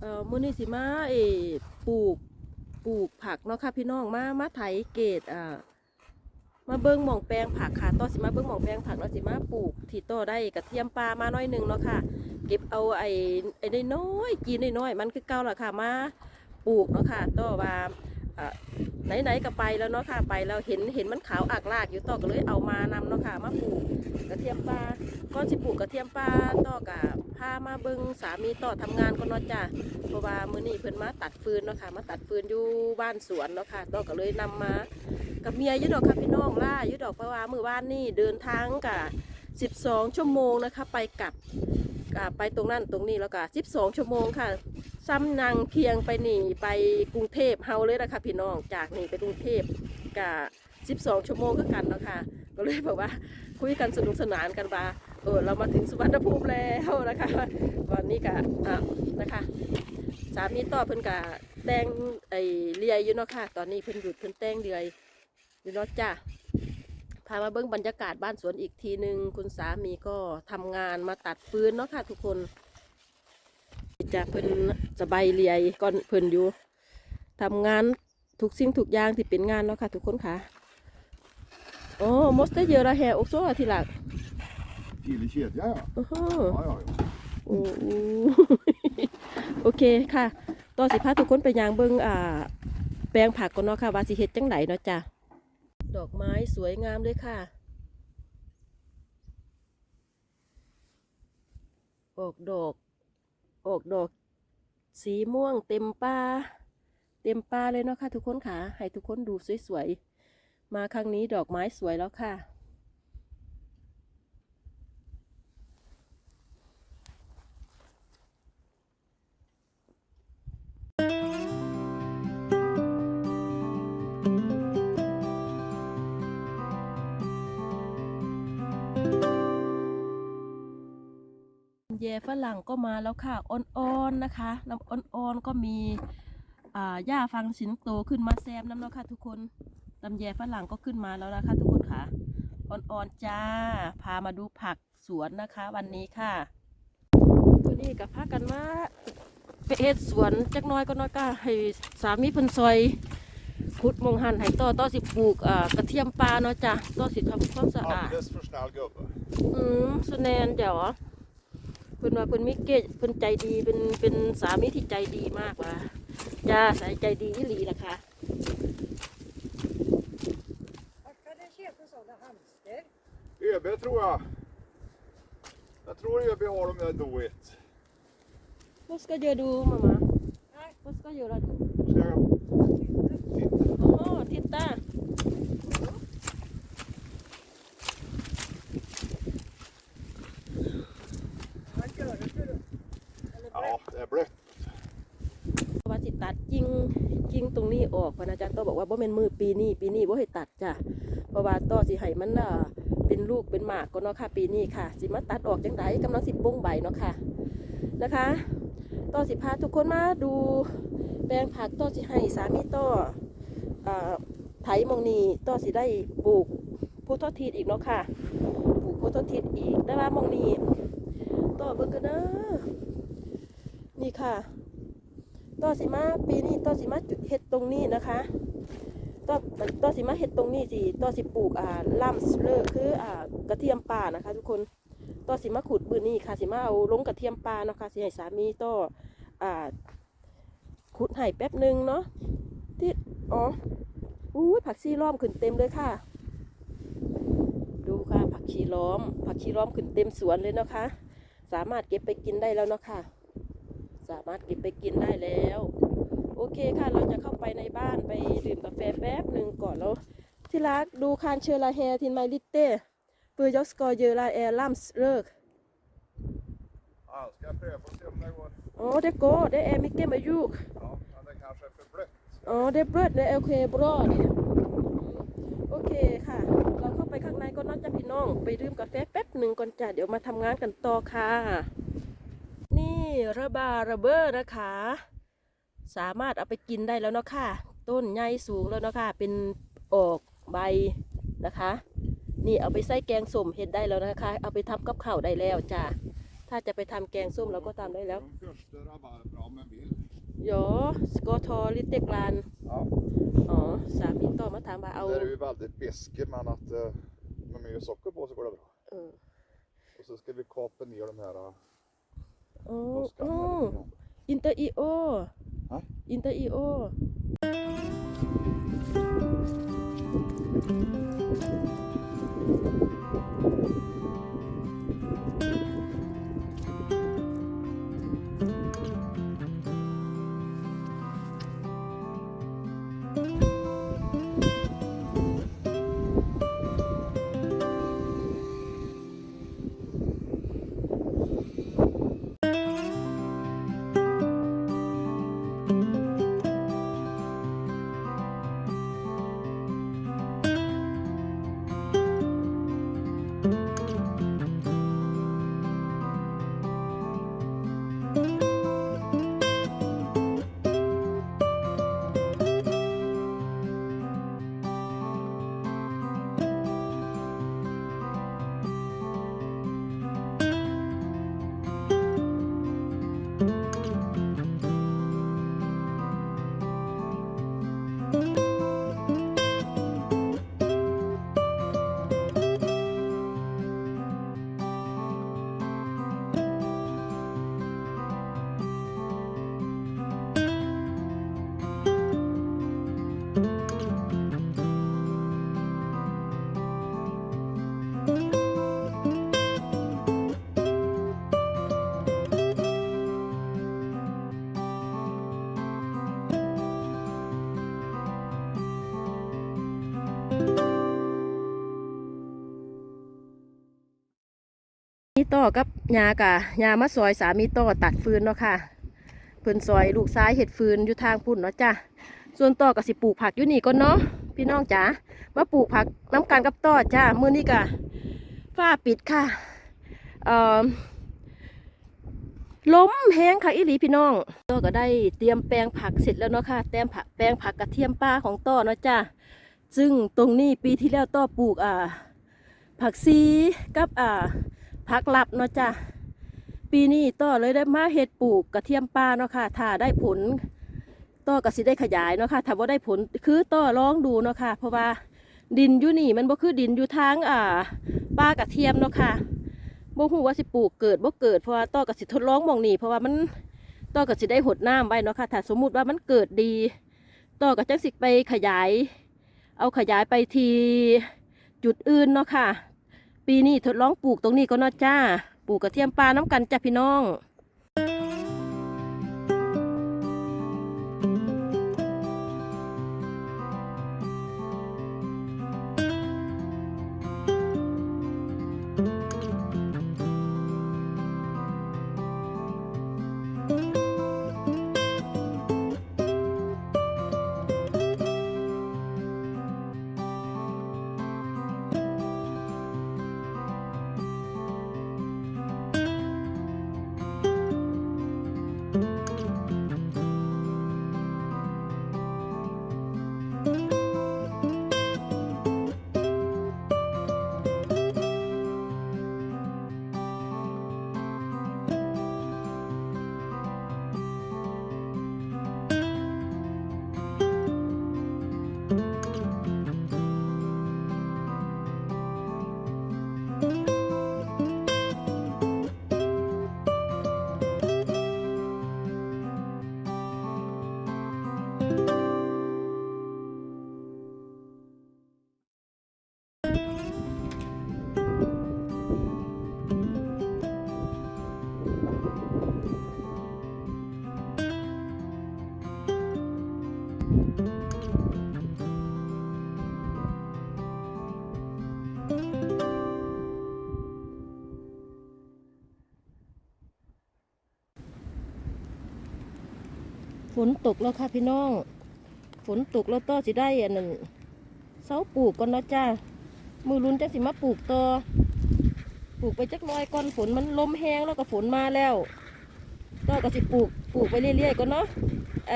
เอ่อมื้อนี้สิมาเอปลูกปลูกผักเนาะค่ะพี่น้องมามาไถเกตอ่ามาเบิ่งหม่องแปลงผักค่ะต่อสิมาเบิ่งหม่องแปลงผักแล้วสิมาปลูกที่ต่อได้กระเทียมปลามาหน้อยหนึงเนาะค่ะ เก็บเอาไอ้ไอ้น้อยกินน้อยมันคือเก่าและค่ะมาปลูกเนาะค่ะต่อว่าไหนๆก็ไปแล้วเนาะค่ะไปแล้วเห็นเห็นมันขาวอักลากอยู่ต่อก็เลยเอามานำเนาะค่ะมาปลูกกระเทียมปลาก่อนสิปลูกกระเทียมปลาต่อกะ พามาเบิงสามีต่อทำงานก่อนเนาะจ้ะเพราะว่ามื้อนี้เพิ่นมาตัดฟืนเนาะค่ะ มาตัดฟืนอยู่บ้านสวนเนาะค่ะดอกก็เลยนำมากับเมียยุดอกค่ะพี่น้องล่ายุดอกเพราะว่ามื้อวานนี่เดินทางกะ12 ชั่วโมงนะคะ ไปกลับกะไปตรงนั้นตรงนี้แล้วก็12 ชั่วโมงค่ะซ้ำนางเคียงไปหนีไปกรุงเทพเฮาเลยนะคะพี่น้องจากนี่ไปกรุงเทพกะ12 ชั่วโมงก็กันเนาะค่ะก็เลยแบบว่าคุยกันสนุกสนานกันว่า เออเรามาถึงสุวรรณภูมิแล้วนะคะวันนี้กะอะนะคะสามีต่อเพิ่นกะแต่งไอเลียอยู่เนาะค่ะ ตอนนี้เพิ่นหยุดเพิ่นแต่งเลียอยู่เนาะจ้ะพามาเบิ่งบรรยากาศบ้านสวนอีกทีหนึ่งคุณสามีก็ทำงานมาตัดฟืนเนาะค่ะ ทุกคนจะเพิ่นสบายเลียก่อนเพิ่นอยู่ทำงานทุกสิ่งทุกอย่างที่เป็นงานเนาะค่ะ ทุกคนค่ะโอ้มสเตเยอร์ här också till lag Till i kedja ja. Aha. Ja, ja, ja. โอ้โอเคค่ะ ต่อสิพาทุกคนไปยางเบิงอ่า แปลงผักก่อนเนาะค่ะ ว่าสิเฮ็ดจังไดเนาะจ้ะ ดอกไม้สวยงามเลยค่ะ ออกดอก ออกดอก สีม่วงเต็มป่า เต็มป่าเลยเนาะค่ะ ทุกคนค่ะ ให้ทุกคนดูสวยๆ มาครั้งนี้ดอกไม้สวยแล้วค่ะ ฝรั่งก็มาแล้วค่ะอ่อนๆนะคะน้ำอ่อนๆก็มีอ่าหญ้าฟังสิงโตขึ้นมาแซมน้ำแล้วค่ะทุกคนลำแยฝรั่งก็ขึ้นมาแล้วนะคะทุกคนค่ะอ่อนๆจ้า พามาดูผักสวนนะคะ วันนี้ค่ะวันนี้กับพากันมาไปเฮ็ดสวนจักหน้อยก็น้อยก็ให้สามีเพิ่นซอยขุดหมองหันให้ต่อต่อสิปลูกอ่ากระเทียมปลาเนาะจ้ะต่อสิทำความสะอาด Alldeles för snäll gubbe. อืมสแนนเดี๋ยว เพิ่นว่าเพิ่นมิเกตเพิ่นใจดีเป็นเป็นสามีที่ใจดีมากว่ะจ้าสายใจดีอีหลีล่ะค่ะ Vad ska ni köpa sådana hamster? ÖB tror jag. Jag tror ÖB har dem där do it. Vad ska jag do mamma? Nej. Vad ska jag göra då? Ska jag titta? Jaha, titta! Vad gör du för Eller Ja, det är blött. ว่าสิตัดกิ่งกิ่งตรงนี้ ออกพะนะจ๊ะต้อบอกว่าบ่แม่นมือปีนี้ปีนี้บ่ให้ตัดจ้ะเพราะว่าต่อสิให้มันอ่าเป็นลูกเป็นหมากก็เนาะค่ะ ปีนี้ค่ะ สิมาตัดออกจังไดกำลังสิปงใบเนาะค่ะนะคะต่อสิพาทุกคนมาดูแปลงผักต่อสิให้สามีต่อไถมองนี้ต่อสิได้ปลูกพุทธทิศอีกเนาะค่ะปลูกพุทธทิศอีกแต่ว่ามองนี้ต่อเบิ่งกันเด้อนี่ค่ะต่อสิมาปีนี้ต่อสิมาจุดเห็ด ตรงนี้นะคะต่อต่อสิมาเห็ดตรงนี้สิต่อสิปลูกอ่าลัมสเลอร์คืออ่ากระเทียมป่านะคะ ทุกคนต่อสิมาขุดบืนนี้ค่ะสิมาเอาลงกระเทียมป่านะคะสิให้สามีต่ออ่าขุดให้แป๊บหนึ่งเนาะที่อ๋ออุ้ยผักชีล้อมขึ้นเต็มเลยค่ะ ดูค่ะผักชีล้อม ผักชีล้อมขึ้นเต็มสวนเลยเนาะคะ สามารถเก็บไปกินได้แล้วเนาะค่ะ สามารถเก็บไปกินได้แล้ว โอเคค่ะ เราจะเข้าไปในบ้านไปดื่มกาแฟแป๊บหนึ่งก่อนแล้ว ที่รักดูคานเชอร์ลาแฮทินไมลิเต้เปื่อยอกสกอเยอลาแอลัมส์เลิก Ja, ska jag pröva och se om det går? อ๋อเด็กโก้เด็กแอมิเกมายุก Ja, men det kanske är för blött. อ๋อเด็กเบิร์ดเด็กโอเคบรอดโอเคค่ะ เราเข้าไปข้างในก็น่าจะพี่น้อง ไปดื่มกาแฟแป๊บหนึ่งก่อนจ้ะเดี๋ยวมาทำงานกันต่อค่ะ นี่ระบาระเบ้อนะคะ สามารถเอาไปกินได้แล้วเนาะค่ะ ต้นใหญ่สูงแล้วเนาะค่ะ เป็นออกใบนะคะ นี่เอาไปใส่แกงส้มเห็ดได้แล้วนะคะ เอาไปทำกับข้าวได้แล้วจ้ะถ้าจะไปทำแกงส้มเราก็ทำได้แล้ว De första rabarberna om en vill. ยอสกอทอลิเตกลาน Ja, อ๋อสามีต่อมาถามว่าเอา där är vi väldigt beske men att eh, med mycket socker på så går det bra. เออ Och så ska vi kapa ner de här eh, โอ้ buskarna โอ้ här lite grann. อินเตอร์อีโอฮะ อินเตอร์อีโอมี ต่อกับยากะยามาซอยสามีต่อตัดฟืนเนาะค่ะเพิ่นซอยลูกซ้ายเห็ดฟืนอยู่ทางพุ่นเนาะจ้ะส่วนต่อก็สิปลูกผักอยู่นี่ก่อนเนาะพี่น้องจ๋ามาปลูกผักน้ำกันกับต่อจ้ามื้อนี้กะฝ้าปิดค่ะเอ่อล้มแห้งค่ะอีหลีพี่น้องต่อก็ได้เตรียมแปลงผักเสร็จแล้วเนาะค่ะแต้มผักแปลงผักกระเทียมป้าของต่อเนาะจ้าซึ่งตรงนี้ปีที่แล้วต่อปลูกอ่าผักซีกับอ่า ผักลับเนาะจ้ะปีนี้ต่อเลยได้มาเฮ็ดปลูกกระเทียมป่าเนาะค่ะถ้าได้ผลต่อก็สิได้ขยายเนาะค่ะถ้าว่าได้ผลคือต่อลองดูเนาะค่ะ เพราะว่าดินอยู่นี่มันบ่คือดินอยู่ทางอ่าป่ากระเทียมเนาะค่ะบ่ฮู้ว่าสิปลูกเกิดบ่เกิดเพราะว่าต่อก็สิทดลองมองนี่เพราะว่ามันต่อก็สิได้หดน้ำไว้เนาะค่ะถ้าสมมุติว่ามันเกิดดีต่อก็จังสิไปขยาย เอาขยายไปทีจุดอื่นเนาะค่ะ ปีนี้ทดลองปลูกตรงนี้ก็นาจ้า ปลูกกระเทียมปลาน้ำกันจ้ะพี่น้อง นตกแล้วค่ะพี่น้อง ฝนตกแล้วต่อสิได้อันนั้นเสาปลูกก่อนนะจ้ามือรุนจะสิมาปลูกต่อปลูกไปจักน้อยก่อนฝนมันลมแห้งแล้วก็ฝนมาแล้วต่อก็สิปลูกปลูกไปเรื่อยๆก่อนเนาะไอ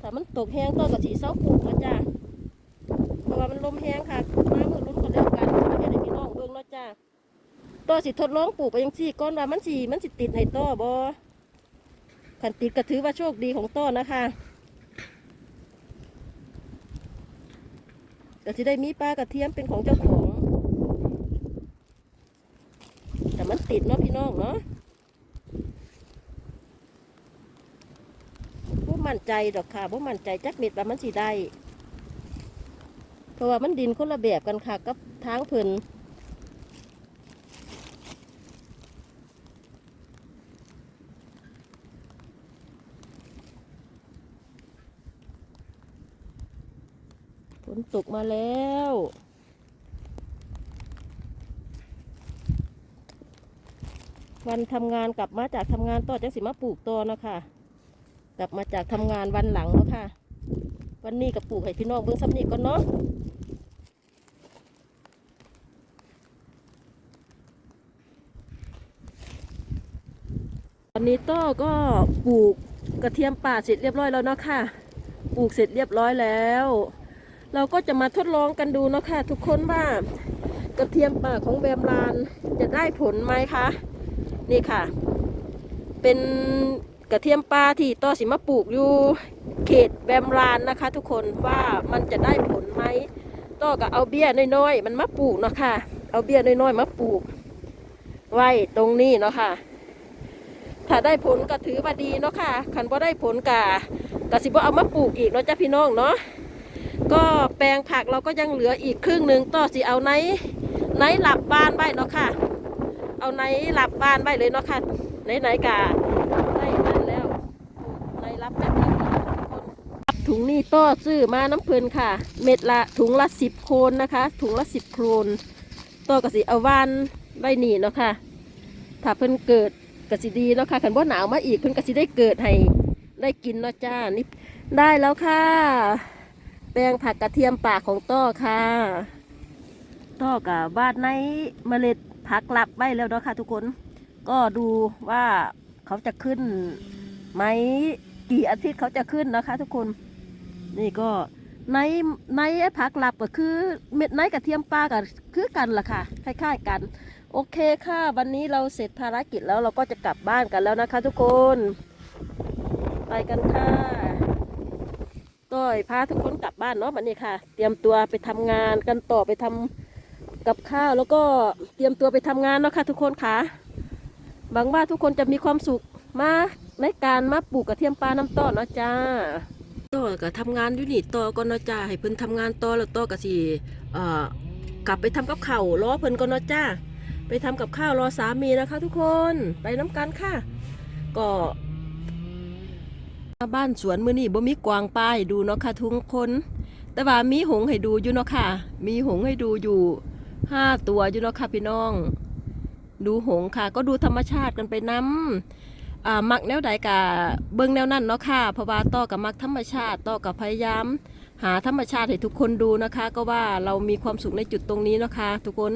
ถ้ามันตกแห้งต่อก็สิเสาปลูกแล้วจ้าเพราะว่ามันลมแห้งค่ะมามือรุนก็แล้วกันมาเฮ็ดให้พี่น้องเบิ่งเนาะจ้า ต่อสิทดลองปลูกไปยังซี่ก้อนว่ามันสิมันสิติดให้ต่อบ่ขันติดก็ถือว่าโชคดีของต้อนะคะก็จะได้มีปลากระเทียมเป็นของเจ้าของ แต่มันติดเนาะพี่น้องเนาะบ่มั่นใจดอกค่ะบ่มั่นใจจักเม็ดว่ามันสิได้ เพราะว่ามันดินคนละแบบกันค่ะกับทางเพิ่น นตกมาแล้ว วันทำงานกลับมาจากทำงานต่อจังสิมาปลูกต่อนะคะกลับมาจากทำงานวันหลังแล้วค่ะ วันนี้กับปลูกให้พี่น้องเบิ้งซ้ำนี่ก่อนเนาะตอนนี้ต้อก็ปลูกกระเทียมป่าเสร็จเรียบร้อยแล้วเนาะค่ะ ปลูกเสร็จเรียบร้อยแล้ว เราก็จะมาทดลองกันดูเนาะค่ะทุกคนว่ากระเทียมป่าของแบมลานจะได้ผลไหมคะ นี่ค่ะ เป็นกระเทียมป่าที่ต่อสิมาปลูกอยู่เขตแบมลานนะคะ ทุกคนว่ามันจะได้ผลไหมต่อก็เอาเบี้ยน้อยๆมันมาปลูกเนาะค่ะ เอาเบี้ยน้อยๆมาปลูก ไว้ตรงนี้เนาะค่ะ ถ้าได้ผลก็ถือว่าดีเนาะค่ะคันว่าได้ผลกะกะสิบ่เอามาปลูกอีกเนาะจ้าพี่น้องเนาะ ก็แปลงผักเราก็ยังเหลืออีกครึ่งหนึ่งต่อสิเอาไหนไหนหลับบ้านไว้เนาะค่ะ เอาไหนหลับบ้านไว้เลยเนาะค่ะไหนไหนกะได้นั่นแล้วไหนรับแป๊บเดียวก่อนทุกคนถุงนี่ต่อซื้อมาน้ำเพลินค่ะ เม็ดละถุงละสิบโคนนะคะ ถุงละสิบโครนต่อกระสิเอาวานไว้นี่เนาะค่ะ ถ้าเพิ่นเกิดกระสิดีเนาะค่ะขันบ่หนาวมาอีกเพิ่นกระสิได้เกิดให้ได้กินเนาะจ้านี่ได้แล้วค่ะ แปลงผักกระเทียมป่าของต้อค่ะ ต้อกับบ้านในเมล็ดผักหลับไว้แล้วเนาะค่ะทุกคน ก็ดูว่าเขาจะขึ้นไหมกี่อาทิตย์เขาจะขึ้นนะคะ ทุกคน นี่ก็ในในผักหลับก็คือเม็ดในกระเทียมป่ากับคือกันล่ะค่ะคล้ายๆกัน โอเคค่ะ วันนี้เราเสร็จภารกิจแล้วเราก็จะกลับบ้านกันแล้วนะคะ ทุกคน ไปกันค่ะ ต้อยพาทุกคนกลับบ้านเนาะวันนี้ค่ะ เตรียมตัวไปทำงานกันต่อไปทำกับข้าวแล้วก็เตรียมตัวไปทำงานเนาะค่ะ ทุกคนค่ะหวังว่าทุกคนจะมีความสุขมาในการมาปลูกกระเทียมปลาน้ำต้อเนาะจ้าต่อก็ทำงานอยู่นี่ต่อก่อนเนาะจ้าให้เพิ่นทำงานต่อแล้วต่อก็สิเอ่อกลับไปทำกับข้าวรอเพิ่นก่อนเนาะจ้าไปทำกับข้าวรอสามีนะคะ ทุกคนไปน้ำกันค่ะ ก็ บ้านสวนมือนี่บ่มีกวางป้ายดูเนาะค่ะทุกคน แต่ว่ามีหงให้ดูอยู่เนาะค่ะ มีหงให้ดูอยู่ห้าตัวอยู่เนาะค่ะพี่น้อง ดูหงค่ะ ก็ดูธรรมชาติกันไปน้ำอ่ามักแนวใดกะเบิ่งแนวนั้นเนาะค่ะเพราะว่าต่อกับมักธรรมชาติต่อกับพยายาม หาธรรมชาติให้ทุกคนดูนะคะ ก็ว่าเรามีความสุขในจุดตรงนี้เนาะค่ะทุกคน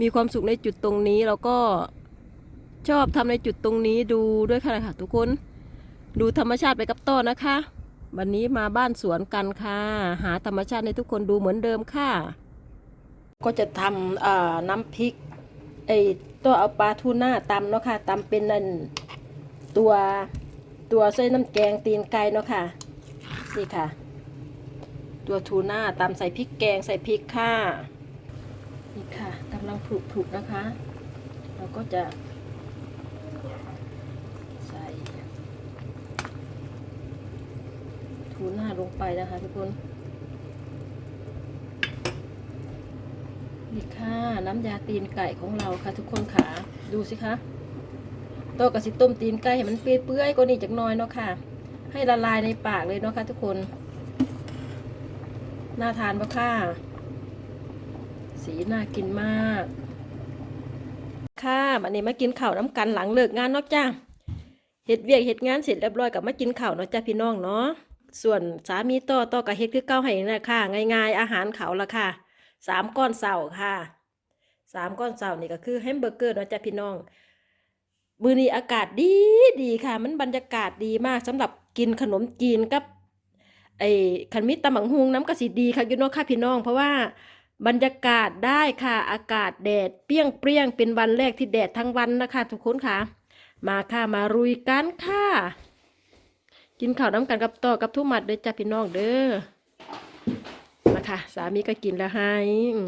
มีความสุขในจุดตรงนี้แล้วก็ชอบทำในจุดตรงนี้ดูด้วยค่ะค่ะทุกคน ดูธรรมชาติไปกับต้นนะคะ วันนี้มาบ้านสวนกันค่ะ หาธรรมชาติให้ทุกคนดูเหมือนเดิมค่ะ ก็จะทำน้ำพริกไอ้ตัวเอาปลาทูน่าตำเนาะค่ะตำเป็นนั่นตัวตัวใส่น้ำแกงตีนไก่เนาะค่ะนี่ค่ะ ตัวทูน่าตำใส่พริกแกงใส่พริกค่ะนี่ค่ะกำลังผุผุนะคะ เราก็จะใส่ ทูน่าลงไปนะคะทุกคนนี่ค่ะน้ำยาตีนไก่ของเราค่ะ ทุกคนค่ะดูสิคะโตวกับสิต้มตีนไก่ให้มันเปื่อยๆกว่านี้จักน้อยเนาะค่ะ ให้ละลายในปากเลยเนาะค่ะทุกคน น่าทานปะค่ะ สีน่ากินมาก ค่ะวันนี้มากินข้าวน้ำกันหลังเลิกงานเนาะจ้าเฮ็ดเวียกเฮ็ดงานเสร็จเรียบร้อยกับมากินข้าวเนาะจ้าพี่น้องเนาะ ส่วนสามีต่อต่อกับเฮ็ดคือเก้าให้นะค่ะ ง่าย ๆ อาหารเขาละค่ะสามก้อนเสาค่ะสามก้อนเสานี่ก็คือแฮมเบอร์เกอร์เนาะจ้าพี่น้อง มือนี้อากาศดีดีค่ะ มันบรรยากาศดีมากสำหรับกินขนมจีนกับไอ้ขันมิตรตำบังฮุงน้ำกะสีดีค่ะยูนาะค่ะพี่น้อง เพราะว่าบรรยากาศได้ค่ะ อากาศแดดเปรี้ยงเปรี้ยงเป็นวันแรกที่แดดทั้งวันนะคะ ทุกคนค่ะ มาค่ะมารุยกันค่ะ กินข้าวน้ำกันกับต่อกับทุ่มัดเด้อจ้าพี่น้องเด้อมาค่ะ สามีก็กินแล้วให้อื